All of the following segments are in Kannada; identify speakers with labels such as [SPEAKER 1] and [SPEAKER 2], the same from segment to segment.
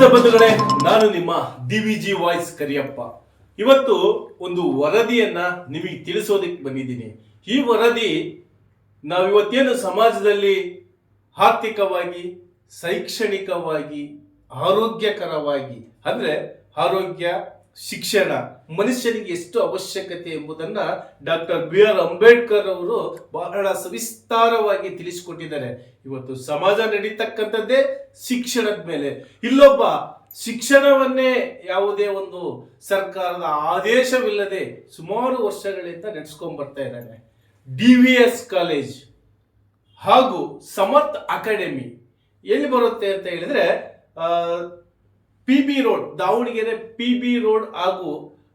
[SPEAKER 1] ಬಂಧುಗಳೇ, ನಾನು ನಿಮ್ಮ D V G voice Kariyappa. ಇವತ್ತು ಒಂದು ವರದಿಯನ್ನ ನಿಮಗೆ ತಿಳಿಸೋದಕ್ಕೆ ಬಂದಿದ್ದೀನಿ. ಈ ವರದಿ ನಾವು ಇವತ್ತೇನು ಸಮಾಜದಲ್ಲಿ ಆರ್ಥಿಕವಾಗಿ, ಶೈಕ್ಷಣಿಕವಾಗಿ, ಆರೋಗ್ಯಕರವಾಗಿ, ಅಂದ್ರೆ ಆರೋಗ್ಯ ಶಿಕ್ಷಣ, ಮನುಷ್ಯನಿಗೆ ಎಷ್ಟು ಅವಶ್ಯಕತೆ ಎಂಬುದನ್ನ ಡಾಕ್ಟರ್ ಬಿ ಆರ್ ಅಂಬೇಡ್ಕರ್ ಅವರು ಬಹಳ ಸವಿಸ್ತಾರವಾಗಿ ತಿಳಿಸಿಕೊಟ್ಟಿದ್ದಾರೆ. ಇವತ್ತು ಸಮಾಜ ನಡೀತಕ್ಕಂಥದ್ದೇ ಶಿಕ್ಷಣದ ಮೇಲೆ. ಇಲ್ಲೊಬ್ಬ ಶಿಕ್ಷಣವನ್ನೇ ಯಾವುದೇ ಒಂದು ಸರ್ಕಾರದ ಆದೇಶವಿಲ್ಲದೆ ಸುಮಾರು ವರ್ಷಗಳಿಂದ ನಡೆಸ್ಕೊಂಡ್ ಬರ್ತಾ ಇದ್ದಾನೆ. ಡಿ ವಿ ಎಸ್ ಕಾಲೇಜ್ ಹಾಗೂ ಸಮರ್ಥ್ ಅಕಾಡೆಮಿ ಎಲ್ಲಿ ಬರುತ್ತೆ ಅಂತ ಹೇಳಿದ್ರೆ P B road Davangere P B road ಹಾಗೂ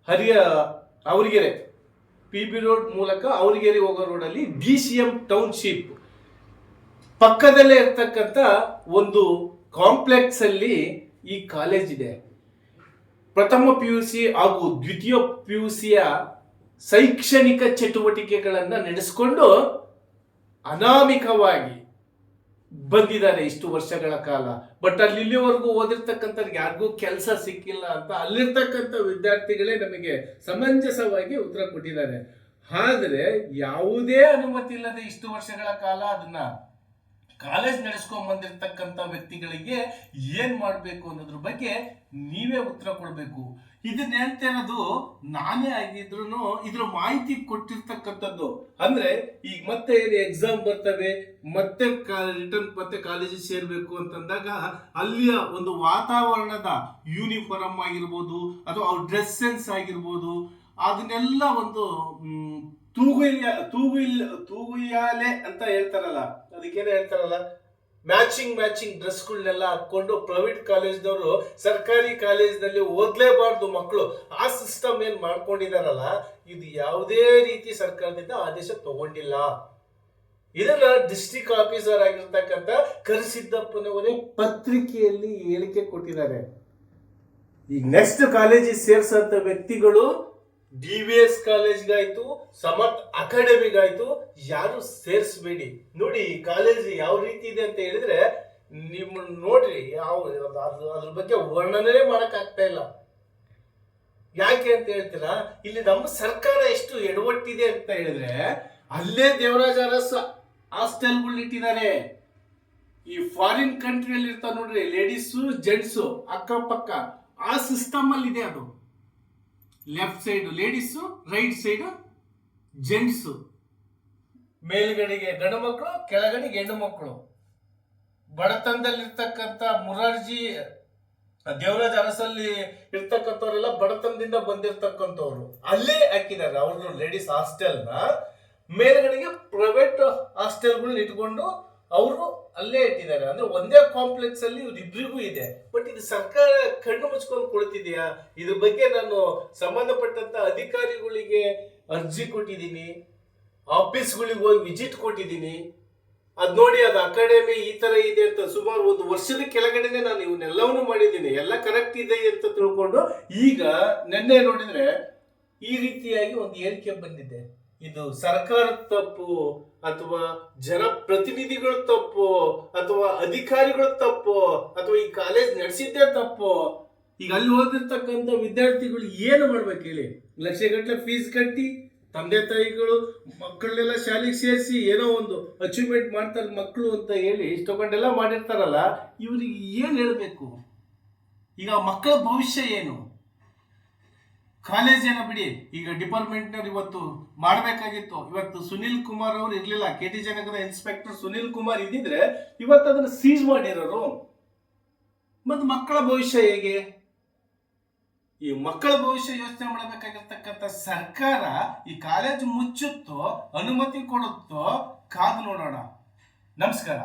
[SPEAKER 1] ಹರಿಯ, ಅವರಿಗೆರೆ. ಪಿ ಬಿ ರೋಡ್ ಮೂಲಕ ಅವರಿಗೆರೆ ಹೋಗೋ ರೋಡಲ್ಲಿ ಡಿ ಸಿ ಎಂ ಟೌನ್ಶಿಪ್ ಪಕ್ಕದಲ್ಲೇ ಇರ್ತಕ್ಕಂಥ ಒಂದು ಕಾಂಪ್ಲೆಕ್ಸ್ ಅಲ್ಲಿ ಈ ಕಾಲೇಜ್ ಇದೆ. ಪ್ರಥಮ ಪಿ ಯು ಸಿ ಹಾಗೂ ದ್ವಿತೀಯ ಪಿ ಯು ಸಿಯ ಶೈಕ್ಷಣಿಕ ಚಟುವಟಿಕೆಗಳನ್ನು ನಡೆಸಿಕೊಂಡು ಅನಾಮಿಕವಾಗಿ ಬಂದಿದ್ದಾರೆ ಇಷ್ಟು ವರ್ಷಗಳ ಕಾಲ. ಬಟ್ ಅಲ್ಲಿ ಇಲ್ಲಿವರೆಗೂ ಓದಿರ್ತಕ್ಕಂಥವ್ರಿಗೆ ಯಾರಿಗೂ ಕೆಲಸ ಸಿಕ್ಕಿಲ್ಲ ಅಂತ ಅಲ್ಲಿರ್ತಕ್ಕಂಥ ವಿದ್ಯಾರ್ಥಿಗಳೇ ನಮಗೆ ಸಮಂಜಸವಾಗಿ ಉತ್ತರ ಕೊಟ್ಟಿದ್ದಾರೆ. ಆದರೆ ಯಾವುದೇ ಅನುಮತಿ ಇಲ್ಲದೆ ಇಷ್ಟು ವರ್ಷಗಳ ಕಾಲ ಅದನ್ನ ಕಾಲೇಜ್ ನಡೆಸ್ಕೊಂಡ್ ಬಂದಿರತಕ್ಕಂತ ವ್ಯಕ್ತಿಗಳಿಗೆ ಏನ್ ಮಾಡ್ಬೇಕು ಅನ್ನೋದ್ರ ಬಗ್ಗೆ ನೀವೇ ಉತ್ತರ ಕೊಡ್ಬೇಕು. ಏನದು ನಾನೇ ಆಗಿದ್ರು ಇದ್ರ ಮಾಹಿತಿ ಕೊಟ್ಟಿರ್ತಕ್ಕಂಥದ್ದು. ಅಂದ್ರೆ ಈಗ ಮತ್ತೆ ಏನು ಎಕ್ಸಾಮ್ ಬರ್ತವೆ, ಮತ್ತೆ ರಿಟರ್ನ್ ಮತ್ತೆ ಕಾಲೇಜಿಗೆ ಸೇರ್ಬೇಕು ಅಂತಂದಾಗ ಅಲ್ಲಿಯ ಒಂದು ವಾತಾವರಣದ ಯೂನಿಫಾರ್ಮ್ ಆಗಿರ್ಬೋದು, ಅಥವಾ ಅವ್ರ ಡ್ರೆಸ್ ಸೆನ್ಸ್ ಆಗಿರ್ಬೋದು ಅದನ್ನೆಲ್ಲ ಒಂದು ತೂಗುಯ ತೂಗುಯ್ಯ ತೂಗುಯಿಲ್ ತೂಗುಯಾಲೆ ಅಂತ ಹೇಳ್ತಾರಲ್ಲ. ಅದಕ್ಕೇನೆ ಹೇಳ್ತಾರಲ್ಲ? ಮ್ಯಾಚಿಂಗ್ ಮ್ಯಾಚಿಂಗ್ ಡ್ರೆಸ್ಗಳನ್ನೆಲ್ಲ ಹಾಕೊಂಡು ಪ್ರೈವೇಟ್ ಕಾಲೇಜ್ದವರು ಸರ್ಕಾರಿ ಕಾಲೇಜ್ನಲ್ಲಿ ಓದಲೇಬಾರ್ದು ಮಕ್ಕಳು ಆ ಸಿಸ್ಟಮ್ ಏನು ಮಾಡ್ಕೊಂಡಿದಾರಲ್ಲ, ಇದು ಯಾವುದೇ ರೀತಿ ಸರ್ಕಾರದಿಂದ ಆದೇಶ ತಗೊಂಡಿಲ್ಲ. ಇದನ್ನ ಡಿಸ್ಟ್ರಿಕ್ಟ್ ಆಫೀಸರ್ ಆಗಿರ್ತಕ್ಕಂಥ ಕರಿಸಿದ್ದಪ್ಪನವರೇ ಪತ್ರಿಕೆಯಲ್ಲಿ ಹೇಳಿಕೆ ಕೊಟ್ಟಿದ್ದಾರೆ. ಈಗ ನೆಕ್ಸ್ಟ್ ಕಾಲೇಜಿಗೆ ಸೇರ್ಸಂತ ವ್ಯಕ್ತಿಗಳು ಡಿ ವಿ ಎಸ್ ಕಾಲೇಜ್ಗಾಯ್ತು ಸಮರ್ಥ್ ಅಕಾಡೆಮಿಗಾಯ್ತು, ಯಾರು ಸೇರಿಸ್ಬೇಡಿ. ನೋಡಿ, ಈ ಕಾಲೇಜ್ ಯಾವ ರೀತಿ ಇದೆ ಅಂತ ಹೇಳಿದ್ರೆ ನಿಮ್ಮ ನೋಡ್ರಿ, ಯಾವ ಅದು ಅದ್ರ ಬಗ್ಗೆ ವರ್ಣನೆ ಮಾಡಕ್ ಆಗ್ತಾ ಇಲ್ಲ. ಯಾಕೆ ಅಂತ ಹೇಳ್ತೀರಾ, ಇಲ್ಲಿ ನಮ್ಮ ಸರ್ಕಾರ ಎಷ್ಟು ಎಡವಟ್ಟಿದೆ ಅಂತ ಹೇಳಿದ್ರೆ, ಅಲ್ಲೇ ದೇವರಾಜ ಅರಸ್ ಹಾಸ್ಟೆಲ್ಗಳು ಇಟ್ಟಿದ್ದಾರೆ. ಈ ಫಾರಿನ್ ಕಂಟ್ರಿಯಲ್ಲಿ ಇರ್ತಾವ ನೋಡ್ರಿ ಲೇಡೀಸು ಜೆಂಟ್ಸು ಅಕ್ಕಪಕ್ಕ, ಆ ಸಿಸ್ಟಮ್ ಅಲ್ಲಿ ಇದೆ ಅದು. Left side ladies right side gents ಮೇಲ್ಗಡೆಗೆ ಗಂಡು ಮಕ್ಕಳು, ಕೆಳಗಡೆಗೆ ಹೆಣ್ಣು ಮಕ್ಕಳು. ಬಡತನದಲ್ಲಿರ್ತಕ್ಕಂಥ ಮುರಾರ್ಜಿ, ದೇವರಾಜ ಅರಸಲ್ಲಿ ಇರ್ತಕ್ಕಂಥವ್ರೆಲ್ಲ ಬಡತನದಿಂದ ಬಂದಿರ್ತಕ್ಕಂಥವ್ರು. ಅಲ್ಲೇ ಹಾಕಿದ್ದಾರೆ ಅವ್ರದ್ದು ಲೇಡೀಸ್ ಹಾಸ್ಟೆಲ್ನ ಮೇಲ್ಗಡೆಗೆ ಪ್ರೈವೇಟ್ ಹಾಸ್ಟೆಲ್ಗಳನ್ನ ಇಟ್ಕೊಂಡು ಅವರು ಅಲ್ಲೇ ಇಟ್ಟಿದ್ದಾರೆ. ಅಂದ್ರೆ ಒಂದೇ ಕಾಂಪ್ಲೆಕ್ಸ್ ಅಲ್ಲಿ ಇವ್ರಿಬ್ರಿಗೂ ಇದೆ. ಬಟ್ ಇದು ಸರ್ಕಾರ ಕಣ್ಣು ಮುಚ್ಕೊಂಡು ಕೊಡ್ತಿದೆಯಾ ಇದ್ರ ಬಗ್ಗೆ ನಾನು ಸಂಬಂಧಪಟ್ಟಂತ ಅಧಿಕಾರಿಗಳಿಗೆ ಅರ್ಜಿ ಕೊಟ್ಟಿದ್ದೀನಿ. ಆಫೀಸ್ಗಳಿಗೆ ಹೋಗಿ ವಿಜಿಟ್ ಕೊಟ್ಟಿದ್ದೀನಿ. ಅದ್ ನೋಡಿ ಅದು ಅಕಾಡೆಮಿ ಈ ತರ ಇದೆ ಅಂತ ಸುಮಾರು ಒಂದು ವರ್ಷದ ಕೆಳಗಡೆನೆ ನಾನು ಇವನ್ನೆಲ್ಲವನ್ನೂ ಮಾಡಿದ್ದೀನಿ. ಎಲ್ಲ ಕರೆಕ್ಟ್ ಇದೆ ಅಂತ ತಿಳ್ಕೊಂಡು ಈಗ ನಿನ್ನೆ ನೋಡಿದ್ರೆ ಈ ರೀತಿಯಾಗಿ ಒಂದು ಹೇಳಿಕೆ ಬಂದಿದೆ. ಇದು ಸರ್ಕಾರದ ತಪ್ಪು ಅಥವಾ ಜನಪ್ರತಿನಿಧಿಗಳ ತಪ್ಪು ಅಥವಾ ಅಧಿಕಾರಿಗಳ ತಪ್ಪು ಅಥವಾ ಈ ಕಾಲೇಜ್ ನಡೆಸಿದ್ದೇ ತಪ್ಪು? ಈಗ ಅಲ್ಲಿ ಓದಿರ್ತಕ್ಕಂಥ ವಿದ್ಯಾರ್ಥಿಗಳು ಏನು ಮಾಡ್ಬೇಕು ಹೇಳಿ? ಲಕ್ಷಗಟ್ಟಲೆ ಫೀಸ್ ಕಟ್ಟಿ ತಂದೆ ತಾಯಿಗಳು, ಮಕ್ಕಳನ್ನೆಲ್ಲ ಶಾಲೆಗೆ ಸೇರಿಸಿ ಏನೋ ಒಂದು ಅಚೀವ್ಮೆಂಟ್ ಮಾಡ್ತಾರೆ ಮಕ್ಕಳು ಅಂತ ಹೇಳಿ ಇಷ್ಟೊಂಡೆಲ್ಲ ಮಾಡಿರ್ತಾರಲ್ಲ, ಇವ್ರಿಗೆ ಏನು ಹೇಳಬೇಕು? ಈಗ ಮಕ್ಕಳ ಭವಿಷ್ಯ ಏನು? ಕಾಲೇಜ್ ಏನೋ ಬಿಡಿ, ಈಗ ಡಿಪಾರ್ಟ್ಮೆಂಟ್ನವ್ರು ಇವತ್ತು ಮಾಡಬೇಕಾಗಿತ್ತು. ಇವತ್ತು ಸುನಿಲ್ ಕುಮಾರ್ ಅವರು ಇರಲಿಲ್ಲ. ಕೆ ಟಿ ಜನಗರ ಇನ್ಸ್ಪೆಕ್ಟರ್ ಸುನಿಲ್ ಕುಮಾರ್ ಇದ್ದಿದ್ರೆ ಇವತ್ತು ಅದನ್ನ ಸೀಜ್ ಮಾಡಿರೋರು. ಮತ್ತು ಮಕ್ಕಳ ಭವಿಷ್ಯ ಹೇಗೆ? ಈ ಮಕ್ಕಳ ಭವಿಷ್ಯ ಯೋಚನೆ ಮಾಡಬೇಕಾಗಿರ್ತಕ್ಕಂಥ ಸರ್ಕಾರ ಈ ಕಾಲೇಜ್ ಮುಚ್ಚುತ್ತೋ, ಅನುಮತಿ ಕೊಡುತ್ತೋ ಕಾದು ನೋಡೋಣ. ನಮಸ್ಕಾರ.